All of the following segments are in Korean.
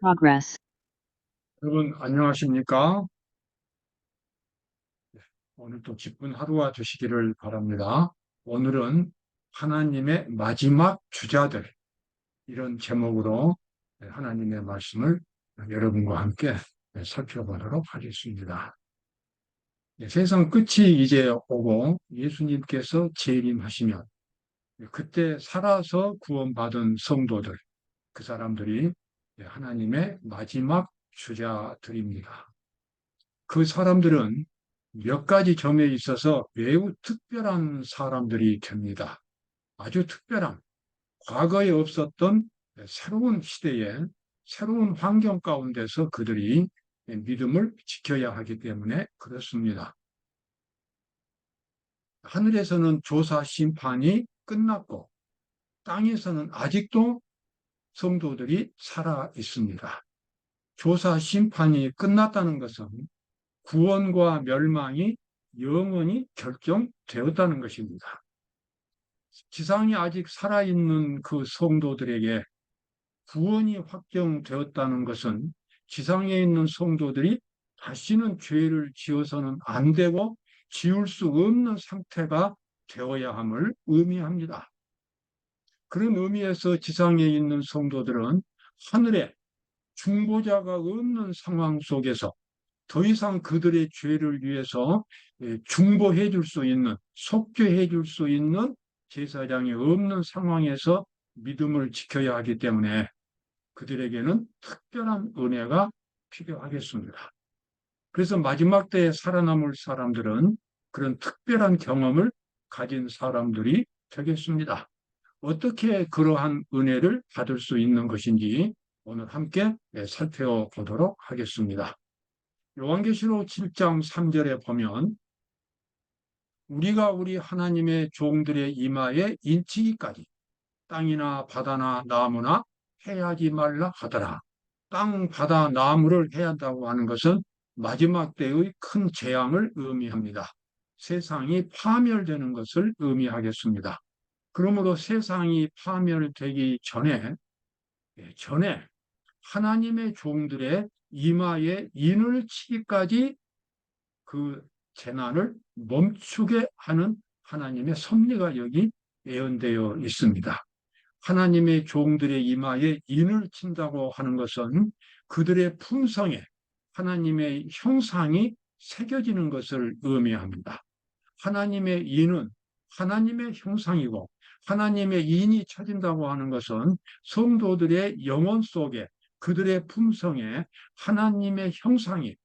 progress. 여러분 안녕하십니까? 네, 오늘도 기쁜 하루가 되시기를 바랍니다. 오늘은 하나님의 마지막 주자들 이런 제목으로 하나님의 말씀을 여러분과 함께 살펴보도록 하겠습니다. 네, 세상 끝이 이제 오고 예수님께서 재림하시면 그때 살아서 구원받은 성도들 그 사람들이 하나님의 마지막 주자들입니다. 그 사람들은 몇 가지 점에 있어서 매우 특별한 사람들이 됩니다. 아주 특별한, 과거에 없었던 새로운 시대에 새로운 환경 가운데서 그들이 믿음을 지켜야 하기 때문에 그렇습니다. 하늘에서는 조사 심판이 끝났고 땅에서는 아직도 성도들이 살아 있습니다. 조사 심판이 끝났다는 것은 구원과 멸망이 영원히 결정되었다는 것입니다. 지상에 아직 살아있는 그 성도들에게 구원이 확정되었다는 것은 지상에 있는 성도들이 다시는 죄를 지어서는 안 되고 지울 수 없는 상태가 되어야 함을 의미합니다. 그런 의미에서 지상에 있는 성도들은 하늘에 중보자가 없는 상황 속에서 더 이상 그들의 죄를 위해서 예, 중보해 줄 수 있는, 속죄해 줄 수 있는 제사장이 없는 상황에서 믿음을 지켜야 하기 때문에 그들에게는 특별한 은혜가 필요하겠습니다. 그래서 마지막 때에 살아남을 사람들은 그런 특별한 경험을 가진 사람들이 되겠습니다. 어떻게 그러한 은혜를 받을 수 있는 것인지 오늘 함께 네, 살펴보도록 하겠습니다. 요한계시록 7장 3절에 보면 우리가 우리 하나님의 종들의 이마에 인치기까지 땅이나 바다나 나무나 해하지 말라 하더라. 땅, 바다, 나무를 해야 한다고 하는 것은 마지막 때의 큰 재앙을 의미합니다. 세상이 파멸되는 것을 의미하겠습니다. 그러므로 세상이 파멸되기 전에 예, 전에 하나님의 종들의 이마에 인을 치기까지 그 재난을 멈추게 하는 하나님의 섭리가 여기 예언되어 있습니다. 하나님의 종들의 이마에 인을 친다고 하는 것은 그들의 품성에 하나님의 형상이 새겨지는 것을 의미합니다. 하나님의 인은 하나님의 형상이고 하나님의 인이 쳐진다고 하는 것은 성도들의 영혼 속에 그들의 품성에 하나님의 형상이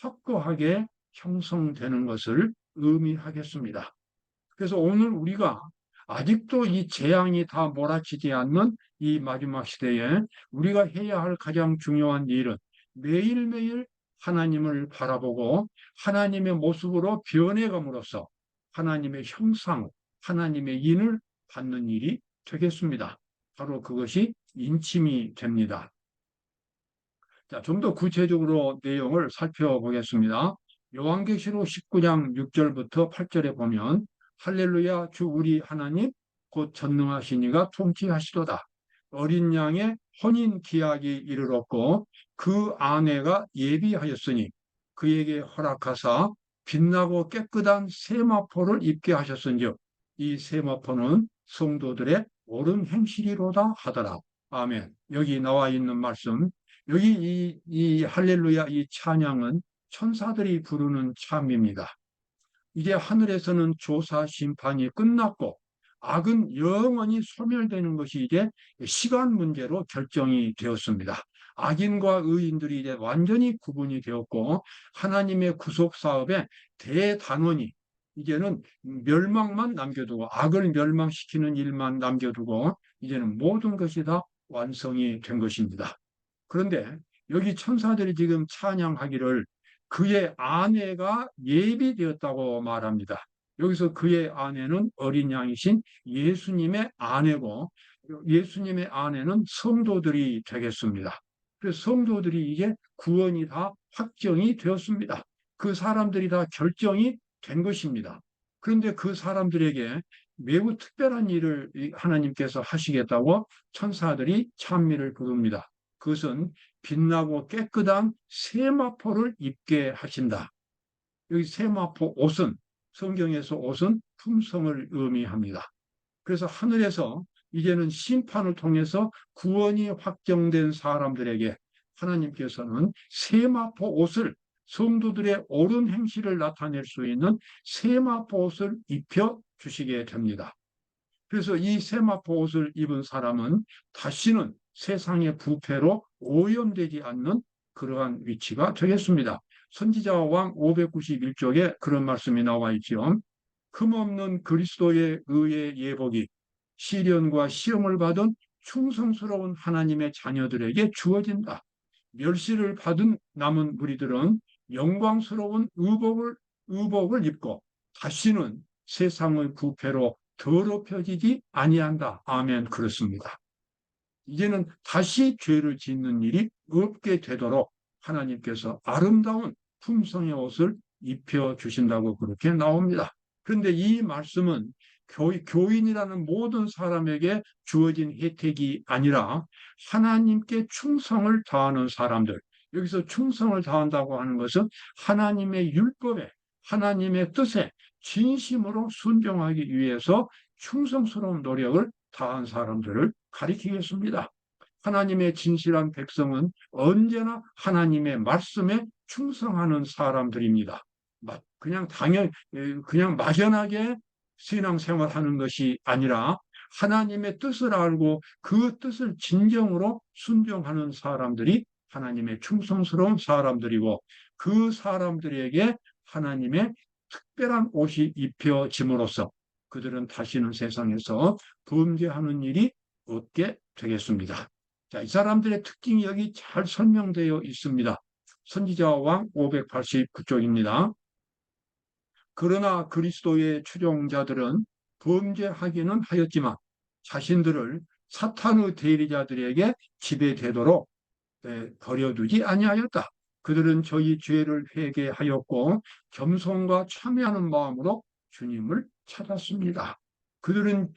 확고하게 형성되는 것을 의미하겠습니다. 그래서 오늘 우리가 아직도 이 재앙이 다 몰아치지 않는 이 마지막 시대에 우리가 해야 할 가장 중요한 일은 매일매일 하나님을 바라보고 하나님의 모습으로 변해감으로써 하나님의 형상, 하나님의 인을 받는 일이 되겠습니다. 바로 그것이 인침이 됩니다. 자, 좀 더 구체적으로 내용을 살펴보겠습니다. 요한계시록 19장 6절부터 8절에 보면 할렐루야 주 우리 하나님 곧 전능하신 이가 통치하시도다. 어린 양의 혼인 기약이 이르렀고 그 아내가 예비하였으니 그에게 허락하사 빛나고 깨끗한 세마포를 입게 하셨은즉 이 세마포는 성도들의 옳은 행실이로다 하더라. 아멘. 여기 나와 있는 말씀 여기 이, 이 할렐루야 이 찬양은 천사들이 부르는 참입니다. 이제 하늘에서는 조사 심판이 끝났고 악은 영원히 소멸되는 것이 이제 시간 문제로 결정이 되었습니다. 악인과 의인들이 이제 완전히 구분이 되었고 하나님의 구속 사업에 대단원이 이제는 멸망만 남겨두고 악을 멸망시키는 일만 남겨두고 이제는 모든 것이 다 완성이 된 것입니다. 그런데 여기 천사들이 지금 찬양하기를 그의 아내가 예비되었다고 말합니다. 여기서 그의 아내는 어린 양이신 예수님의 아내고 예수님의 아내는 성도들이 되겠습니다. 그래서 성도들이 이제 구원이 다 확정이 되었습니다. 그 사람들이 다 결정이 된 것입니다. 그런데 그 사람들에게 매우 특별한 일을 하나님께서 하시겠다고 천사들이 찬미를 부릅니다. 그것은 빛나고 깨끗한 세마포를 입게 하신다. 여기 세마포 옷은 성경에서 옷은 품성을 의미합니다. 그래서 하늘에서 이제는 심판을 통해서 구원이 확정된 사람들에게 하나님께서는 세마포 옷을 성도들의 옳은 행실을 나타낼 수 있는 세마포 옷을 입혀 주시게 됩니다. 그래서 이 세마포 옷을 입은 사람은 다시는 세상의 부패로 오염되지 않는 그러한 위치가 되겠습니다. 선지자 왕 591쪽에 그런 말씀이 나와 있지요. 흠없는 그리스도의 의의 예복이 시련과 시험을 받은 충성스러운 하나님의 자녀들에게 주어진다. 멸시를 받은 남은 무리들은 영광스러운 의복을, 의복을 입고 다시는 세상의 부패로 더럽혀지지 아니한다. 아멘. 그렇습니다. 이제는 다시 죄를 짓는 일이 없게 되도록 하나님께서 아름다운 품성의 옷을 입혀 주신다고 그렇게 나옵니다. 그런데 이 말씀은 교인이라는 모든 사람에게 주어진 혜택이 아니라 하나님께 충성을 다하는 사람들, 여기서 충성을 다한다고 하는 것은 하나님의 율법에, 하나님의 뜻에 진심으로 순종하기 위해서 충성스러운 노력을 다한 사람들을 가리키겠습니다. 하나님의 진실한 백성은 언제나 하나님의 말씀에 충성하는 사람들입니다. 그냥 당연, 그냥 막연하게 신앙생활 하는 것이 아니라 하나님의 뜻을 알고 그 뜻을 진정으로 순종하는 사람들이 하나님의 충성스러운 사람들이고 그 사람들에게 하나님의 특별한 옷이 입혀짐으로써 그들은 다시는 세상에서 범죄하는 일이 없게 되겠습니다. 자, 이 사람들의 특징이 여기 잘 설명되어 있습니다. 선지자 왕 589쪽입니다. 그러나 그리스도의 추종자들은 범죄하기는 하였지만 자신들을 사탄의 대리자들에게 지배되도록 네, 버려두지 아니하였다. 그들은 저희 죄를 회개하였고 겸손과 참여하는 마음으로 주님을 찾았습니다. 그들은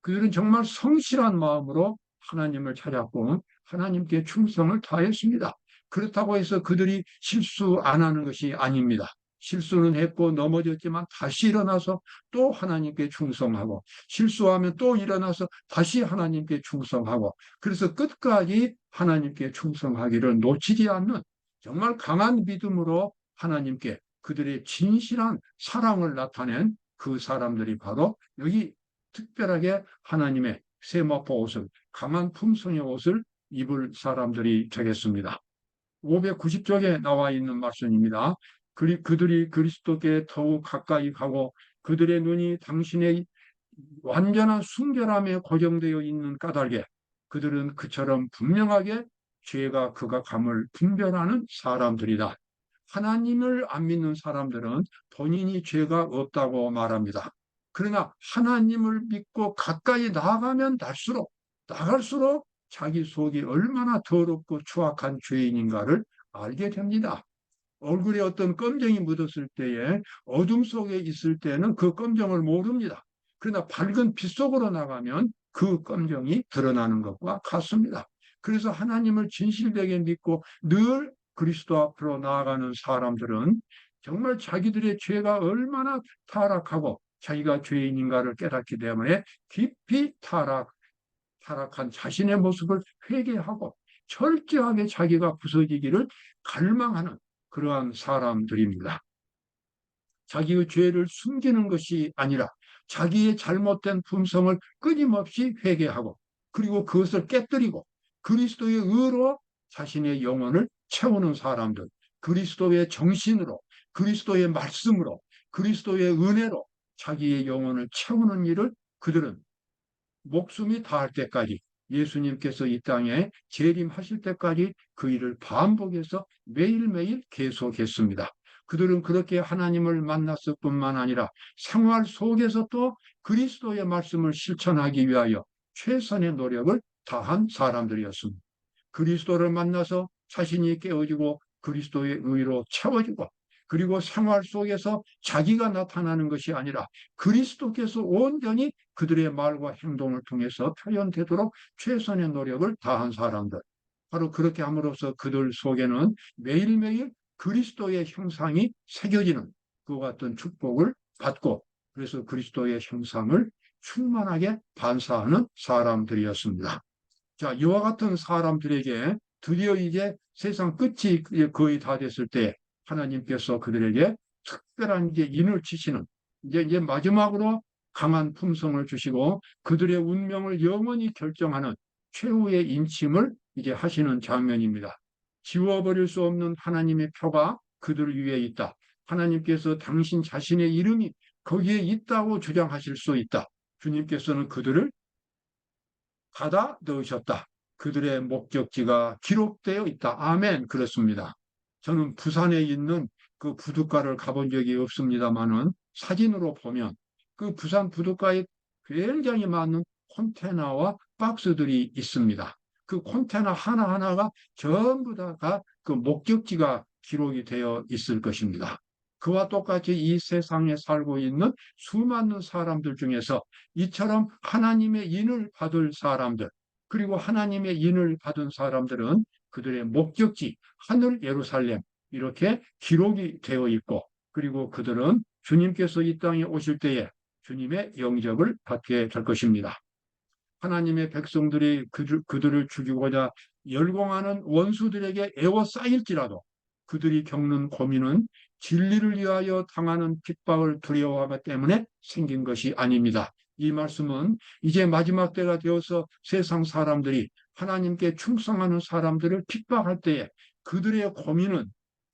그들은 정말 성실한 마음으로 하나님을 찾았고 하나님께 충성을 다했습니다. 그렇다고 해서 그들이 실수 안 하는 것이 아닙니다. 실수는 했고 넘어졌지만 다시 일어나서 또 하나님께 충성하고 실수하면 또 일어나서 다시 하나님께 충성하고 그래서 끝까지 하나님께 충성하기를 놓치지 않는 정말 강한 믿음으로 하나님께 그들의 진실한 사랑을 나타낸 그 사람들이 바로 여기 특별하게 하나님의 세마포 옷을 강한 품성의 옷을 입을 사람들이 되겠습니다. 590쪽에 나와 있는 말씀입니다. 그들이 그리스도께 더욱 가까이 가고 그들의 눈이 당신의 완전한 순결함에 고정되어 있는 까닭에 그들은 그처럼 분명하게 죄가 그가 감을 분별하는 사람들이다. 하나님을 안 믿는 사람들은 본인이 죄가 없다고 말합니다. 그러나 하나님을 믿고 가까이 나아가면 날수록 나갈수록 자기 속이 얼마나 더럽고 추악한 죄인인가를 알게 됩니다. 얼굴에 어떤 검정이 묻었을 때에 어둠 속에 있을 때는 그 검정을 모릅니다. 그러나 밝은 빛 속으로 나가면 그 검정이 드러나는 것과 같습니다. 그래서 하나님을 진실되게 믿고 늘 그리스도 앞으로 나아가는 사람들은 정말 자기들의 죄가 얼마나 타락하고 자기가 죄인인가를 깨닫기 때문에 깊이 타락, 타락한 자신의 모습을 회개하고 철저하게 자기가 부서지기를 갈망하는 그러한 사람들입니다. 자기의 죄를 숨기는 것이 아니라 자기의 잘못된 품성을 끊임없이 회개하고 그리고 그것을 깨뜨리고 그리스도의 의로 자신의 영혼을 채우는 사람들, 그리스도의 정신으로, 그리스도의 말씀으로, 그리스도의 은혜로 자기의 영혼을 채우는 일을 그들은 목숨이 다할 때까지 예수님께서 이 땅에 재림하실 때까지 그 일을 반복해서 매일매일 계속했습니다. 그들은 그렇게 하나님을 만났을 뿐만 아니라 생활 속에서 또 그리스도의 말씀을 실천하기 위하여 최선의 노력을 다한 사람들이었습니다. 그리스도를 만나서 자신이 깨어지고 그리스도의 의로 채워지고 그리고 생활 속에서 자기가 나타나는 것이 아니라 그리스도께서 온전히 그들의 말과 행동을 통해서 표현되도록 최선의 노력을 다한 사람들. 바로 그렇게 함으로써 그들 속에는 매일매일 그리스도의 형상이 새겨지는 그와 같은 축복을 받고 그래서 그리스도의 형상을 충만하게 반사하는 사람들이었습니다. 자, 이와 같은 사람들에게 드디어 이제 세상 끝이 거의 다 됐을 때 하나님께서 그들에게 특별한 이제 인을 치시는 이제, 이제 마지막으로 강한 품성을 주시고 그들의 운명을 영원히 결정하는 최후의 인침을 이제 하시는 장면입니다. 지워버릴 수 없는 하나님의 표가 그들 위에 있다. 하나님께서 당신 자신의 이름이 거기에 있다고 주장하실 수 있다. 주님께서는 그들을 가다 넣으셨다. 그들의 목적지가 기록되어 있다. 아멘. 그렇습니다. 저는 부산에 있는 그 부둣가를 가본 적이 없습니다만은 사진으로 보면 그 부산 부둣가에 굉장히 많은 콘테나와 박스들이 있습니다. 그 콘테나 하나하나가 전부 다가 그 목적지가 기록이 되어 있을 것입니다. 그와 똑같이 이 세상에 살고 있는 수많은 사람들 중에서 이처럼 하나님의 인을 받을 사람들, 그리고 하나님의 인을 받은 사람들은 그들의 목적지, 하늘 예루살렘, 이렇게 기록이 되어 있고, 그리고 그들은 주님께서 이 땅에 오실 때에 주님의 영접을 받게 될 것입니다. 하나님의 백성들이 그들을 죽이고자 열공하는 원수들에게 애워싸일지라도 그들이 겪는 고민은 진리를 위하여 당하는 핍박을 두려워하기 때문에 생긴 것이 아닙니다. 이 말씀은 이제 마지막 때가 되어서 세상 사람들이 하나님께 충성하는 사람들을 핍박할 때에 그들의 고민은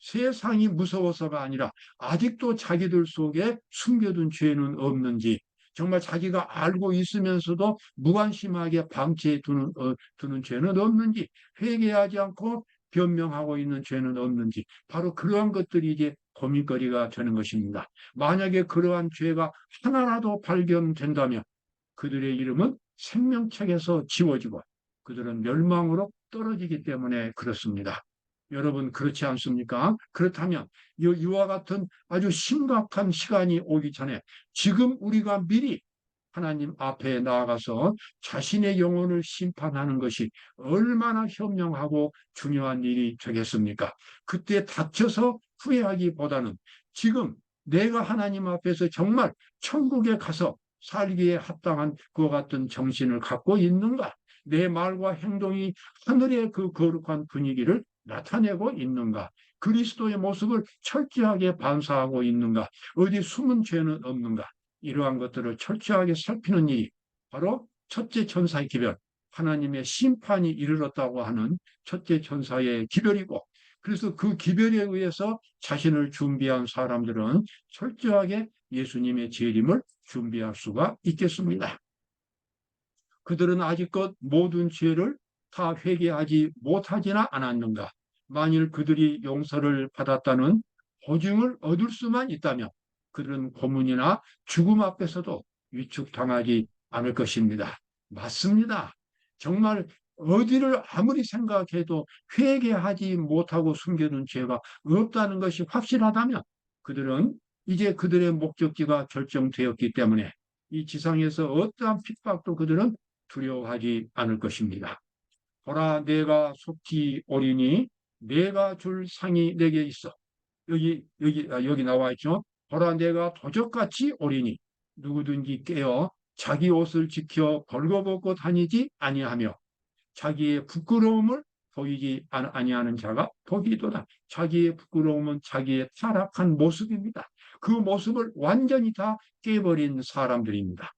세상이 무서워서가 아니라 아직도 자기들 속에 숨겨둔 죄는 없는지 정말 자기가 알고 있으면서도 무관심하게 방치해 두는, 어, 두는 죄는 없는지 회개하지 않고 변명하고 있는 죄는 없는지 바로 그러한 것들이 이제 고민거리가 되는 것입니다. 만약에 그러한 죄가 하나라도 발견된다면 그들의 이름은 생명책에서 지워지고 그들은 멸망으로 떨어지기 때문에 그렇습니다. 여러분 그렇지 않습니까? 그렇다면 이와 같은 아주 심각한 시간이 오기 전에 지금 우리가 미리 하나님 앞에 나아가서 자신의 영혼을 심판하는 것이 얼마나 현명하고 중요한 일이 되겠습니까? 그때 다쳐서 후회하기보다는 지금 내가 하나님 앞에서 정말 천국에 가서 살기에 합당한 그와 같은 정신을 갖고 있는가? 내 말과 행동이 하늘의 그 거룩한 분위기를 나타내고 있는가? 그리스도의 모습을 철저하게 반사하고 있는가? 어디 숨은 죄는 없는가? 이러한 것들을 철저하게 살피는 일이 바로 첫째 천사의 기별, 하나님의 심판이 이르렀다고 하는 첫째 천사의 기별이고 그래서 그 기별에 의해서 자신을 준비한 사람들은 철저하게 예수님의 재림을 준비할 수가 있겠습니다. 그들은 아직껏 모든 죄를 다 회개하지 못하지나 않았는가? 만일 그들이 용서를 받았다는 보증을 얻을 수만 있다면 그들은 고문이나 죽음 앞에서도 위축당하지 않을 것입니다. 맞습니다. 정말 어디를 아무리 생각해도 회개하지 못하고 숨겨둔 죄가 없다는 것이 확실하다면 그들은 이제 그들의 목적지가 결정되었기 때문에 이 지상에서 어떠한 핍박도 그들은 두려워하지 않을 것입니다. 보라 내가 속히 오리니 내가 줄 상이 내게 있어. 여기 여기 아, 여기 나와 있죠. 보라 내가 도적같이 오리니 누구든지 깨어 자기 옷을 지켜 벌거벗고 다니지 아니하며 자기의 부끄러움을 보이지 아니하는 자가 복이도다. 자기의 부끄러움은 자기의 타락한 모습입니다. 그 모습을 완전히 다 깨버린 사람들입니다.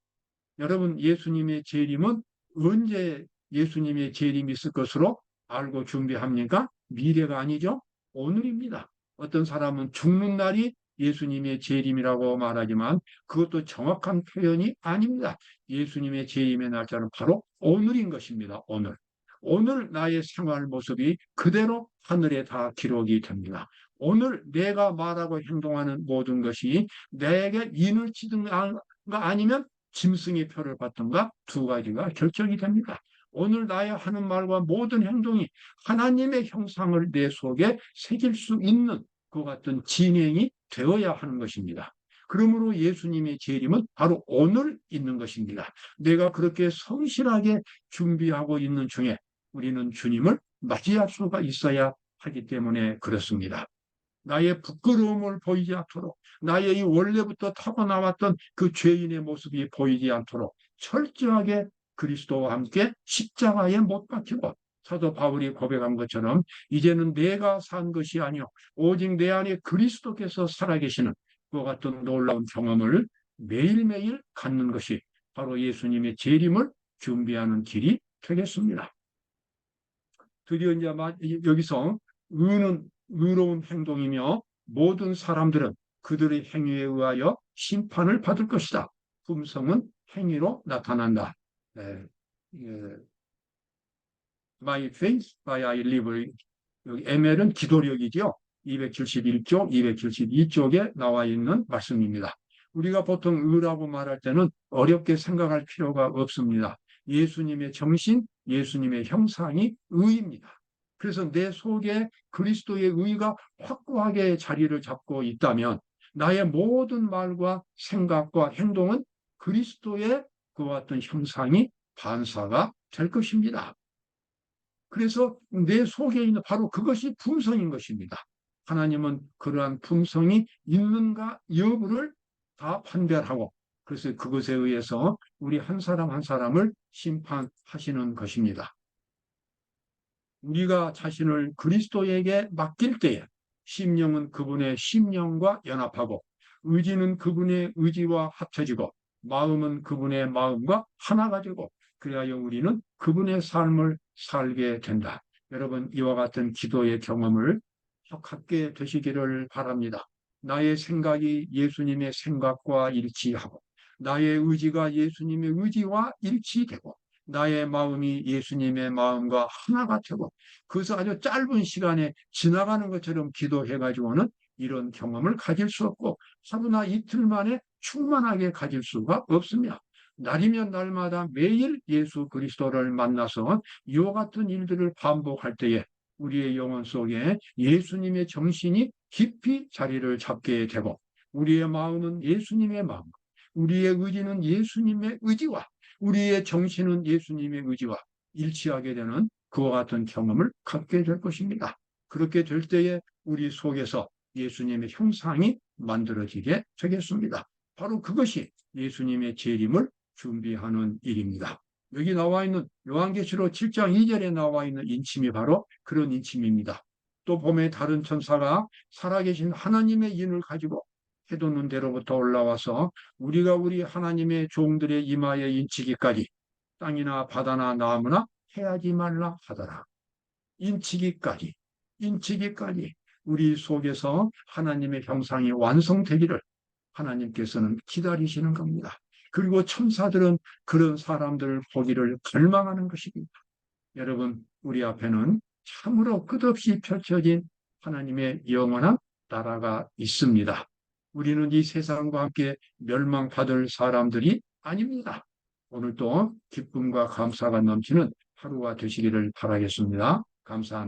여러분 예수님의 재림은 언제 예수님의 재림이 있을 것으로 알고 준비합니까? 미래가 아니죠. 오늘입니다. 어떤 사람은 죽는 날이 예수님의 재림이라고 말하지만 그것도 정확한 표현이 아닙니다. 예수님의 재림의 날짜는 바로 오늘인 것입니다. 오늘. 오늘 나의 생활 모습이 그대로 하늘에 다 기록이 됩니다. 오늘 내가 말하고 행동하는 모든 것이 내게 인을 치든가 아니면 짐승의 표를 받든가 두 가지가 결정이 됩니다. 오늘 나의 하는 말과 모든 행동이 하나님의 형상을 내 속에 새길 수 있는 그 같은 진행이 되어야 하는 것입니다. 그러므로 예수님의 재림은 바로 오늘 있는 것입니다. 내가 그렇게 성실하게 준비하고 있는 중에 우리는 주님을 맞이할 수가 있어야 하기 때문에 그렇습니다. 나의 부끄러움을 보이지 않도록 나의 이 원래부터 타고 나왔던 그 죄인의 모습이 보이지 않도록 철저하게 그리스도와 함께 십자가에 못 박히고 사도 바울이 고백한 것처럼 이제는 내가 산 것이 아니요 오직 내 안에 그리스도께서 살아계시는 그와 같은 놀라운 경험을 매일매일 갖는 것이 바로 예수님의 재림을 준비하는 길이 되겠습니다. 드디어 이제 여기서 의는 의로운 행동이며 모든 사람들은 그들의 행위에 의하여 심판을 받을 것이다. 품성은 행위로 나타난다. 네. 예. My faith by I live. 여기 ML은 기도력이죠. 271쪽, 272쪽에 나와 있는 말씀입니다. 우리가 보통 의라고 말할 때는 어렵게 생각할 필요가 없습니다. 예수님의 정신, 예수님의 형상이 의입니다. 그래서 내 속에 그리스도의 의가 확고하게 자리를 잡고 있다면 나의 모든 말과 생각과 행동은 그리스도의 그와 같은 형상이 반사가 될 것입니다. 그래서 내 속에 있는 바로 그것이 품성인 것입니다. 하나님은 그러한 품성이 있는가 여부를 다 판별하고 그래서 그것에 의해서 우리 한 사람 한 사람을 심판하시는 것입니다. 우리가 자신을 그리스도에게 맡길 때에 심령은 그분의 심령과 연합하고 의지는 그분의 의지와 합쳐지고 마음은 그분의 마음과 하나가 되고 그리하여 우리는 그분의 삶을 살게 된다. 여러분 이와 같은 기도의 경험을 갖게 되시기를 바랍니다. 나의 생각이 예수님의 생각과 일치하고 나의 의지가 예수님의 의지와 일치되고 나의 마음이 예수님의 마음과 하나가 되고 그래서 아주 짧은 시간에 지나가는 것처럼 기도해가지고는 이런 경험을 가질 수 없고 하루나 이틀 만에 충만하게 가질 수가 없습니다. 날이면 날마다 매일 예수 그리스도를 만나서 이와 같은 일들을 반복할 때에 우리의 영혼 속에 예수님의 정신이 깊이 자리를 잡게 되고 우리의 마음은 예수님의 마음, 우리의 의지는 예수님의 의지와 우리의 정신은 예수님의 의지와 일치하게 되는 그와 같은 경험을 갖게 될 것입니다. 그렇게 될 때에 우리 속에서 예수님의 형상이 만들어지게 되겠습니다. 바로 그것이 예수님의 재림을 준비하는 일입니다. 여기 나와 있는 요한계시록 7장 2절에 나와 있는 인침이 바로 그런 인침입니다. 또 봄에 다른 천사가 살아계신 하나님의 인을 가지고 해돋는 대로부터 올라와서 우리가 우리 하나님의 종들의 이마에 인치기까지 땅이나 바다나 나무나 해하지 말라 하더라. 인치기까지, 인치기까지 우리 속에서 하나님의 형상이 완성되기를 하나님께서는 기다리시는 겁니다. 그리고 천사들은 그런 사람들을 보기를 갈망하는 것입니다. 여러분, 우리 앞에는 참으로 끝없이 펼쳐진 하나님의 영원한 나라가 있습니다. 우리는 이 세상과 함께 멸망받을 사람들이 아닙니다. 오늘도 기쁨과 감사가 넘치는 하루가 되시기를 바라겠습니다. 감사합니다.